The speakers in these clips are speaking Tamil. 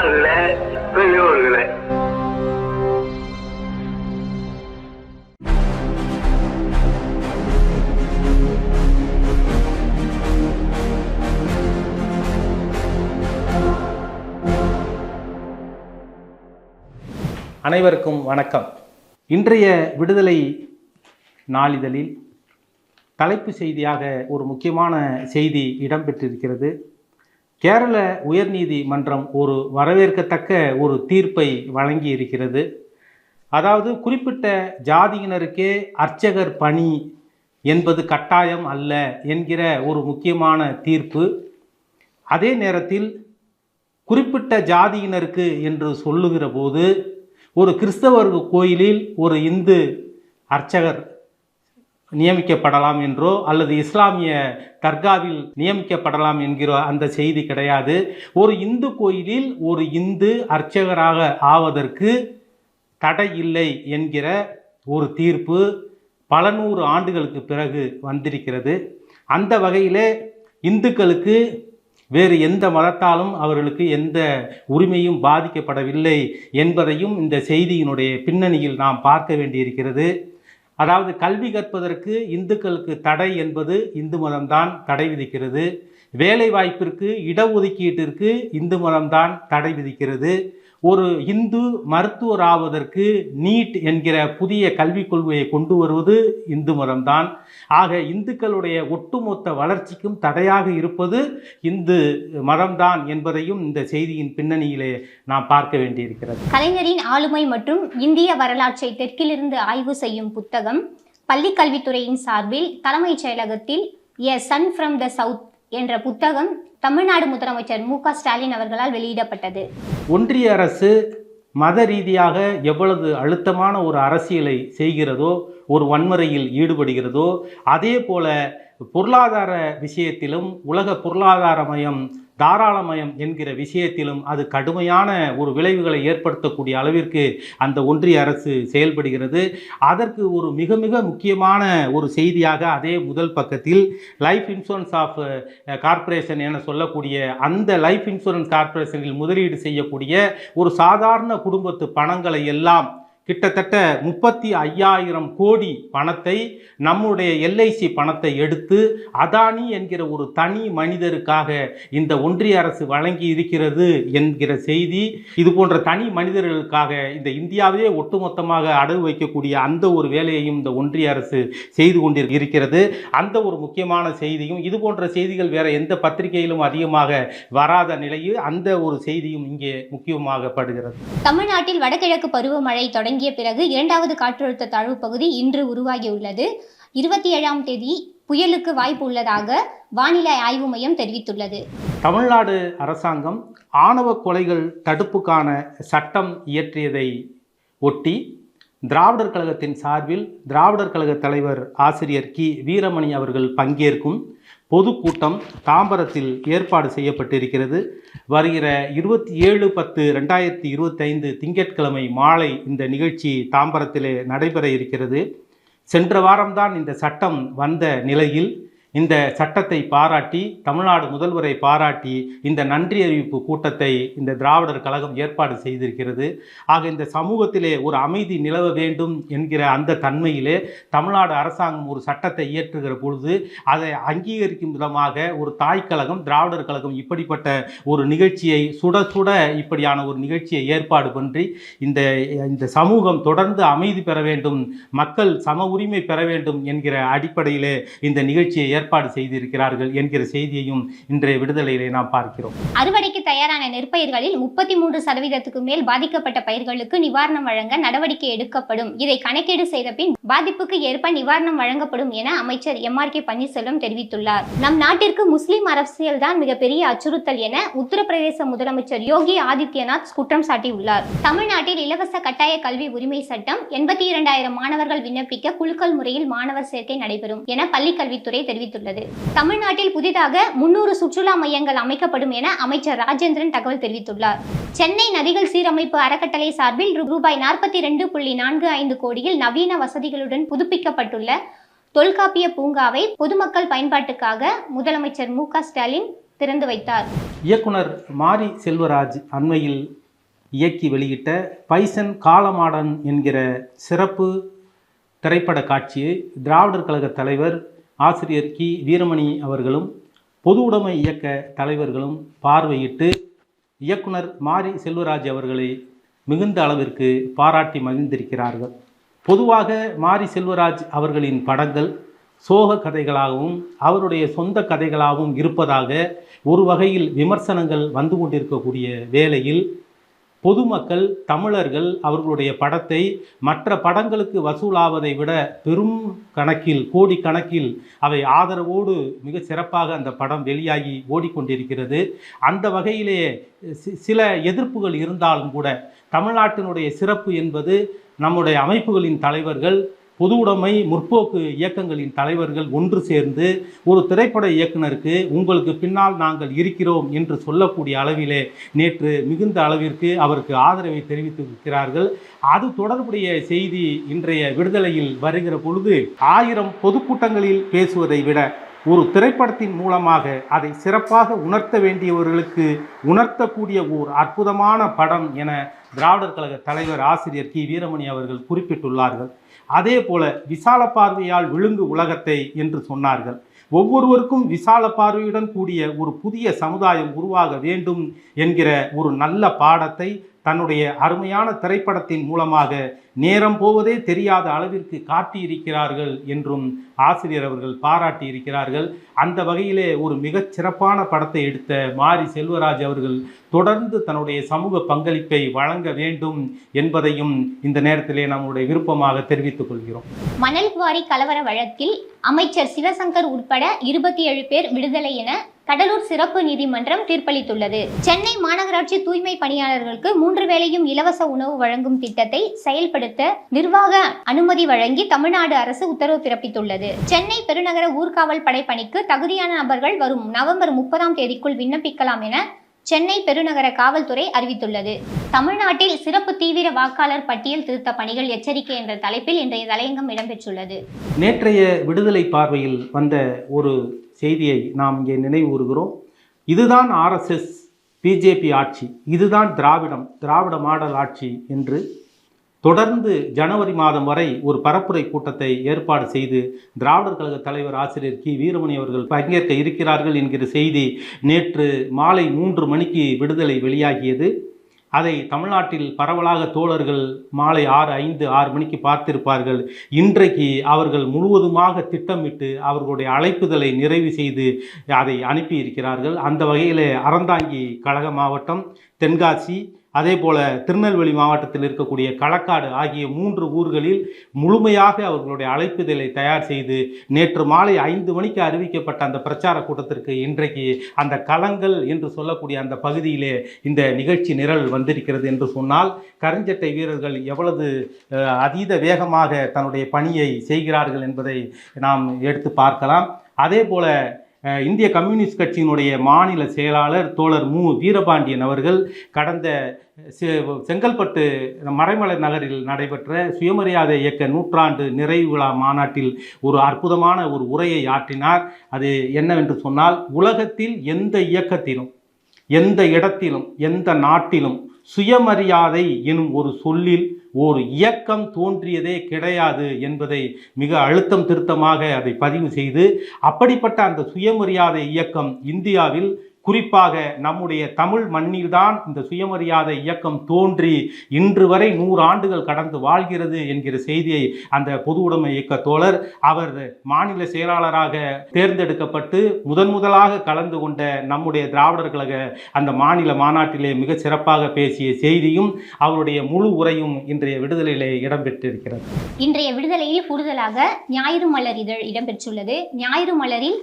அன்பார்ந்த பெரியோர்களே. அனைவருக்கும் வணக்கம். இன்றைய விடுதலை நாளிதழில் தலைப்பு செய்தியாக ஒரு முக்கியமான செய்தி இடம்பெற்றிருக்கிறது. கேரள உயர்நீதிமன்றம் ஒரு வரவேற்கத்தக்க ஒரு தீர்ப்பை வழங்கி இருக்கிறது அதாவது குறிப்பிட்ட ஜாதியினருக்கே அர்ச்சகர் பணி என்பது கட்டாயம் அல்ல என்கிற ஒரு முக்கியமான தீர்ப்பு. அதே நேரத்தில் குறிப்பிட்ட ஜாதியினருக்கு என்று சொல்லுகிற போது ஒரு கிறிஸ்தவர் கோயிலில் ஒரு இந்து அர்ச்சகர் நியமிக்கப்படலாம் என்றோ அல்லது இஸ்லாமிய தர்காவில் நியமிக்கப்படலாம் என்கிற அந்த செய்தி கிடையாது. ஒரு இந்து கோயிலில் ஒரு இந்து அர்ச்சகராக ஆவதற்கு தடை இல்லை என்கிற ஒரு தீர்ப்பு பல நூறு ஆண்டுகளுக்கு பிறகு வந்திருக்கிறது. அந்த வகையிலே இந்துக்களுக்கு வேறு எந்த மதத்தாலும் அவர்களுக்கு எந்த உரிமையும் பாதிக்கப்படவில்லை என்பதையும் இந்த செய்தியினுடைய பின்னணியில் நாம் பார்க்க வேண்டியிருக்கிறது. அதாவது கல்வி கற்பதற்கு இந்துக்களுக்கு தடை என்பது இந்து மதம்தான் தடை விதிக்கிறது. வேலை வாய்ப்பிற்கு இடஒதுக்கீட்டிற்கு இந்து மதம்தான் தடை விதிக்கிறது. ஒரு இந்து மருத்துவர் ஆவதற்கு நீட் என்கிற புதிய கல்விக் கொள்கையை கொண்டு வருவது இந்து மதம்தான் ஆக இந்துக்களுடைய ஒட்டுமொத்த வளர்ச்சிக்கும் தடையாக இருப்பது இந்து மதம்தான் என்பதையும் இந்த செய்தியின் பின்னணியிலே நாம் பார்க்க வேண்டியிருக்கிறது. கலைஞரின் ஆளுமை மற்றும் இந்திய வரலாற்றை தெற்கிலிருந்து ஆய்வு செய்யும் புத்தகம் பள்ளிக் கல்வித்துறையின் சார்பில் தலைமைச் செயலகத்தில் a son from the south என்ற புத்தகம் தமிழ்நாடு முதலமைச்சர் மு க ஸ்டாலின் அவர்களால் வெளியிடப்பட்டது. ஒன்றிய அரசு மத ரீதியாக எவ்வளவு அழுத்தமான ஒரு அரசியலை செய்கிறதோ ஒரு வன்முறையில் ஈடுபடுகிறதோ அதே போல பொருளாதார விஷயத்திலும் உலக பொருளாதார மையம் தாராளமயம் என்கிற விஷயத்திலும் அது கடுமையான ஒரு விளைவுகளை ஏற்படுத்தக்கூடிய அளவிற்கு அந்த ஒன்றிய அரசு செயல்படுகிறது. அதற்கு ஒரு மிக மிக முக்கியமான ஒரு செய்தியாக அதே முதல் பக்கத்தில் லைஃப் இன்சூரன்ஸ் ஆஃப் கார்ப்பரேஷன் என சொல்லக்கூடிய அந்த லைஃப் இன்சூரன்ஸ் கார்ப்பரேஷனில் முதலீடு செய்யக்கூடிய ஒரு சாதாரண குடும்பத்து பணங்களை எல்லாம் கிட்டத்தட்ட முப்பத்தி ஐயாயிரம் கோடி பணத்தை நம்முடைய எல்ஐசி பணத்தை எடுத்து அதானி என்கிற ஒரு தனி மனிதருக்காக இந்த ஒன்றிய அரசு வழங்கி இருக்கிறது என்கிற செய்தி இது போன்ற தனி மனிதர்களுக்காக இந்த இந்தியாவே ஒட்டுமொத்தமாக அடகு வைக்கக்கூடிய அந்த ஒரு வேலையையும் இந்த ஒன்றிய அரசு செய்து கொண்டு இருக்கிறது. அந்த ஒரு முக்கியமான செய்தியும் இது போன்ற செய்திகள் வேற எந்த பத்திரிகையிலும் அதிகமாக வராத நிலையில் அந்த ஒரு செய்தியும் இங்கே முக்கியமாக படுகிறது. தமிழ்நாட்டில் வடகிழக்கு பருவமழை இறங்கிய பிறகு இரண்டாவது காற்றழுத்த தாழ்வு பகுதி இன்று உருவாகியுள்ளது. இருபத்தி ஏழாம் தேதி புயலுக்கு வாய்ப்பு உள்ளதாக வானிலை ஆய்வு மையம் தெரிவித்துள்ளது. தமிழ்நாடு அரசாங்கம் ஆணவ கொலைகள் தடுப்புக்கான சட்டம் இயற்றியதை ஒட்டி திராவிடர் கழகத்தின் சார்பில் திராவிடர் கழக தலைவர் ஆசிரியர் கி. வீரமணி அவர்கள் பங்கேற்கும் பொதுக்கூட்டம் தாம்பரத்தில் ஏற்பாடு செய்யப்பட்டிருக்கிறது. வருகிற இருபத்தி ஏழு பத்து ரெண்டாயிரத்தி இருபத்தைந்து திங்கட்கிழமை மாலை இந்த நிகழ்ச்சி தாம்பரத்திலே நடைபெற இருக்கிறது. சென்ற வாரம்தான் இந்த சட்டம் வந்த நிலையில் இந்த சட்டத்தை பாராட்டி தமிழ்நாடு முதல்வரை பாராட்டி இந்த நன்றி அறிவிப்பு கூட்டத்தை இந்த திராவிடர் கழகம் ஏற்பாடு செய்திருக்கிறது. ஆக இந்த சமூகத்திலே ஒரு அமைதி நிலவ வேண்டும் என்கிற அந்த தன்மையிலே தமிழ்நாடு அரசாங்கம் ஒரு சட்டத்தை இயற்றுகிற பொழுது அதை அங்கீகரிக்கும் விதமாக ஒரு தாய் கழகம் திராவிடர் கழகம் இப்படிப்பட்ட ஒரு நிகழ்ச்சியை சுட சுட இப்படியான ஒரு நிகழ்ச்சியை ஏற்பாடு பண்ணி இந்த இந்த சமூகம் தொடர்ந்து அமைதி பெற வேண்டும் மக்கள் சம உரிமை பெற வேண்டும் என்கிற அடிப்படையிலே இந்த நிகழ்ச்சியை ஏற்பாடு செய்திருக்கிறார்கள் என்கிற செய்தியையும் இன்றைய விடுதலையிலே நாம் பார்க்கிறோம். அறுவடைக்கு தயாரான நெற்பயிர்களில் முப்பத்தி மூன்று சதவீதத்துக்கு மேல் பாதிக்கப்பட்ட பயிர்களுக்கு நிவாரணம் வழங்க நடவடிக்கை எடுக்கப்படும். இதை கணக்கீடு செய்த பின் பாதிப்புக்கு ஏற்ப நிவாரணம் வழங்கப்படும் என அமைச்சர் எம் ஆர் கே பன்னீர்செல்வம் தெரிவித்துள்ளார். நம் நாட்டிற்கு முஸ்லிம் அரசியல் தான் மிகப்பெரிய அச்சுறுத்தல் என உத்தரப்பிரதேச முதலமைச்சர் யோகி ஆதித்யநாத் குற்றம் சாட்டியுள்ளார். தமிழ்நாட்டில் இலவச கட்டாய கல்வி உரிமை சட்டம் எண்பத்தி இரண்டாயிரம் மாணவர்கள் விண்ணப்பிக்க குழுக்கள் முறையில் மாணவர் சேர்க்கை நடைபெறும் என பள்ளிக்கல்வித்துறை தெரிவித்துள்ளது. தமிழ்நாட்டில் புதிதாக முன்னூறு சுற்றுலா மையங்கள் அமைக்கப்படும் என அமைச்சர் ராஜேந்திரன் தகவல் தெரிவித்துள்ளார். சென்னை நதிகள் சீரமைப்பு அறக்கட்டளை சார்பில் ரூபாய் நாற்பத்தி ரெண்டு புள்ளி நான்கு ஐந்து கோடியில் நவீன வசதிகளுடன் புதுப்பிக்கப்பட்டுள்ள தொல்காப்பிய பூங்காவை பொதுமக்கள் பயன்பாட்டுக்காக முதலமைச்சர் மு. க. ஸ்டாலின் திறந்து வைத்தார். இயக்குனர் மாரி செல்வராஜ் அண்மையில் இயக்கி வெளியிட்ட பைசன் காலமாடன் என்கிற சிறப்பு திரைப்பட காட்சியை திராவிடர் கழக தலைவர் ஆசிரியர் கி. வீரமணி அவர்களும் பொது உடைமை இயக்க தலைவர்களும் பார்வையிட்டு இயக்குனர் மாரி செல்வராஜ் அவர்களை மிகுந்த அளவிற்கு பாராட்டி மகிழ்ந்திருக்கிறார்கள். பொதுவாக மாரி செல்வராஜ் அவர்களின் படங்கள் சோக கதைகளாகவும் அவருடைய சொந்த கதைகளாகவும் இருப்பதாக ஒரு வகையில் விமர்சனங்கள் வந்து கொண்டிருக்கக்கூடிய வேளையில் பொதுமக்கள் தமிழர்கள் அவர்களுடைய படத்தை மற்ற படங்களுக்கு வசூலாவதை விட பெரும் கணக்கில் கோடி கணக்கில் அவை ஆதரவோடு மிக சிறப்பாக அந்த படம் வெளியாகி ஓடிக்கொண்டிருக்கிறது. அந்த வகையிலே சி- சில எதிர்ப்புகள் இருந்தாலும் கூட தமிழ்நாட்டினுடைய சிறப்பு என்பது நம்முடைய அமைப்புகளின் தலைவர்கள் பொது உடைமை முற்போக்கு இயக்கங்களின் தலைவர்கள் ஒன்று சேர்ந்து ஒரு திரைப்பட இயக்குனருக்கு உங்களுக்கு பின்னால் நாங்கள் இருக்கிறோம் என்று சொல்லக்கூடிய அளவிலே நேற்று மிகுந்த அளவிற்கு அவருக்கு ஆதரவை தெரிவித்திருக்கிறார்கள். அது தொடர்புடைய செய்தி இன்றைய விடுதலையில் வருகிற பொழுது ஆயிரம் பொதுக்கூட்டங்களில் பேசுவதை விட ஒரு திரைப்படத்தின் மூலமாக அதை சிறப்பாக உணர்த்த வேண்டியவர்களுக்கு உணர்த்தக்கூடிய ஓர் அற்புதமான படம் என திராவிடர் கழக தலைவர் ஆசிரியர் கி. வீரமணி அவர்கள் குறிப்பிட்டுள்ளார்கள். அதே போல விசால பார்வையால் விழுங்கு உலகத்தை என்று சொன்னார்கள். ஒவ்வொருவருக்கும் விசால பார்வையுடன் கூடிய ஒரு புதிய சமுதாயம் உருவாக வேண்டும் என்கிற ஒரு நல்ல பாடத்தை தன்னுடைய அருமையான திரைப்படத்தின் மூலமாக நேரம் போவதே தெரியாத அளவிற்கு காட்டியிருக்கிறார்கள் என்றும் ஆசிரியர் அவர்கள் பாராட்டி இருக்கிறார்கள் அந்த வகையிலே ஒரு மிகச் சிறப்பான படத்தை எடுத்த மாரி செல்வராஜ் அவர்கள் தொடர்ந்து தன்னுடைய சமூக பங்களிப்பை வழங்க வேண்டும் என்பதையும் இந்த நேரத்திலே நம்முடைய விருப்பமாக தெரிவித்துக் கொள்கிறோம். மணல் குவாரி கலவர வழக்கில் அமைச்சர் சிவசங்கர் உட்பட இருபத்தி ஏழு பேர் விடுதலை என கடலூர் சிறப்பு நீதிமன்றம் தீர்ப்பளித்துள்ளது. சென்னை மாநகராட்சி தூய்மை பணியாளர்களுக்கு மூன்று வேளையும் இலவச உணவு வழங்கும் திட்டத்தை செயல்படுத்த நிர்வாக அனுமதி வழங்கி தமிழ்நாடு அரசு உத்தரவு பிறப்பித்துள்ளது. சென்னை பெருநகர ஊர்காவல் படை பணிக்கு தகுதியான நபர்கள் வரும் நவம்பர் முப்பதாம் தேதிக்குள் விண்ணப்பிக்கலாம் என சென்னை பெருநகர காவல்துறை அறிவித்துள்ளது. தமிழ்நாட்டில் சிறப்பு தீவிர வாக்காளர் பட்டியல் திருத்த பணிகள் எச்சரிக்கை என்ற தலைப்பில் இன்றைய தலையங்கம் இடம்பெற்றுள்ளது. நேற்றைய விடுதலை பார்வையில் வந்த ஒரு செய்தியை நாம் இங்கே நினைவுகூறுகிறோம். இதுதான் ஆர்எஸ்எஸ் பிஜேபி ஆட்சி இதுதான் திராவிடம் திராவிட மாடல் ஆட்சி என்று தொடர்ந்து ஜனவரி மாதம் வரை ஒரு பரப்புரை கூட்டத்தை ஏற்பாடு செய்து திராவிடர் கழக தலைவர் ஆசிரியர் கி. வீரமணி அவர்கள் பங்கேற்க இருக்கிறார்கள் என்கிற செய்தி நேற்று மாலை மூன்று மணிக்கு விடுதலை வெளியாகியது. அதை தமிழ்நாட்டில் பரவலாக தோழர்கள் மாலை ஆறு ஐந்து ஆறு மணிக்கு பார்த்திருப்பார்கள். இன்றைக்கு அவர்கள் முழுவதுமாக திட்டமிட்டு அவர்களுடைய அழைப்புதலை நிறைவு செய்து அதை அனுப்பியிருக்கிறார்கள். அந்த வகையில் அறந்தாங்கி கழக மாவட்டம் தென்காசி அதே போல திருநெல்வேலி மாவட்டத்தில் இருக்கக்கூடிய களக்காடு ஆகிய மூன்று ஊர்களில் முழுமையாக அவர்களுடைய அழைப்புதலை தயார் செய்து நேற்று மாலை ஐந்து மணிக்கு அறிவிக்கப்பட்ட அந்த பிரச்சார கூட்டத்திற்கு இன்றைக்கு அந்த களங்கள் என்று சொல்லக்கூடிய அந்த பகுதியிலே இந்த நிகழ்ச்சி நிரல் வந்திருக்கிறது என்று சொன்னால் கருஞ்சட்டை வீரர்கள் எவ்வளவு அதீத வேகமாக தன்னுடைய பணியை செய்கிறார்கள் என்பதை நாம் எடுத்து பார்க்கலாம். அதே போல இந்திய கம்யூனிஸ்ட் கட்சியினுடைய மாநில செயலாளர் தோழர் மு. வீரபாண்டியன் அவர்கள் கடந்த செ- செங்கல்பட்டு மறைமலை நகரில் நடைபெற்ற சுயமரியாதை இயக்க நூற்றாண்டு நிறைவு விழா மாநாட்டில் ஒரு அற்புதமான ஒரு உரையை ஆற்றினார். அது என்னவென்று சொன்னால் உலகத்தில் எந்த இயக்கத்திலும் எந்த இடத்திலும் எந்த நாட்டிலும் சுயமரியாதை எனும் ஒரு சொல்லில் ஓர் இயக்கம் தோன்றியதே கிடையாது என்பதை மிக அழுத்தம் திருத்தமாக அதை பதிவு செய்து அப்படிப்பட்ட அந்த சுயமரியாதை இயக்கம் இந்தியாவில் குறிப்பாக நம்முடைய தமிழ் மண்ணில்தான் இந்த சுயமரியாதை இயக்கம் தோன்றி இன்று வரை நூறு ஆண்டுகள் கடந்து வாழ்கிறது என்கிற செய்தியை அந்த பொது உடைமை இயக்க தோழர் அவர் மாநில செயலாளராக தேர்ந்தெடுக்கப்பட்டு முதன் முதலாக கலந்து கொண்ட நம்முடைய திராவிடர் கழக அந்த மாநில மாநாட்டிலே மிக சிறப்பாக பேசிய செய்தியும் அவருடைய முழு உரையும் இன்றைய விடுதலையிலே இடம்பெற்றிருக்கிறது. இன்றைய விடுதலையில் கூடுதலாக ஞாயிறு மலர் இதழ் இடம்பெற்றுள்ளது. ஞாயிறு மலரில்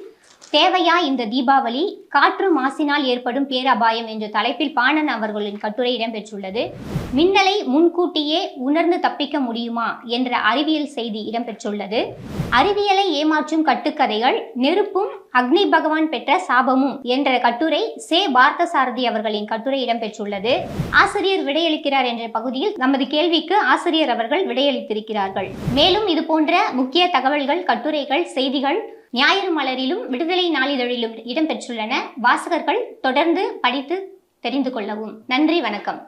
தேவையா இந்த தீபாவளி? காற்று மாசினால் ஏற்படும் பேரபாயம் என்ற தலைப்பில் பாணன் அவர்களின் கட்டுரை இடம்பெற்றுள்ளது. மின்னலை முன்கூட்டியே உணர்ந்து தப்பிக்க முடியுமா? என்ற அறிவியல் செய்தி இடம்பெற்றுள்ளது. அறிவியலை ஏமாற்றும் கட்டுக்கதைகள் நெருப்பும் அக்னி பகவான் பெற்ற சாபமும் என்ற கட்டுரை சே. பார்த்தசாரதி அவர்களின் கட்டுரை இடம்பெற்றுள்ளது. ஆசிரியர் விடையளிக்கிறார் என்ற பகுதியில் நமது கேள்விக்கு ஆசிரியர் அவர்கள் விடையளித்திருக்கிறார்கள். மேலும் இது போன்ற முக்கிய தகவல்கள் கட்டுரைகள் செய்திகள் ஞாயிறு மலரிலும் விடுதலை நாளிதழிலும் இடம்பெற்றுள்ளன வாசகர்கள் தொடர்ந்து படித்து தெரிந்து கொள்ளவும். நன்றி வணக்கம்.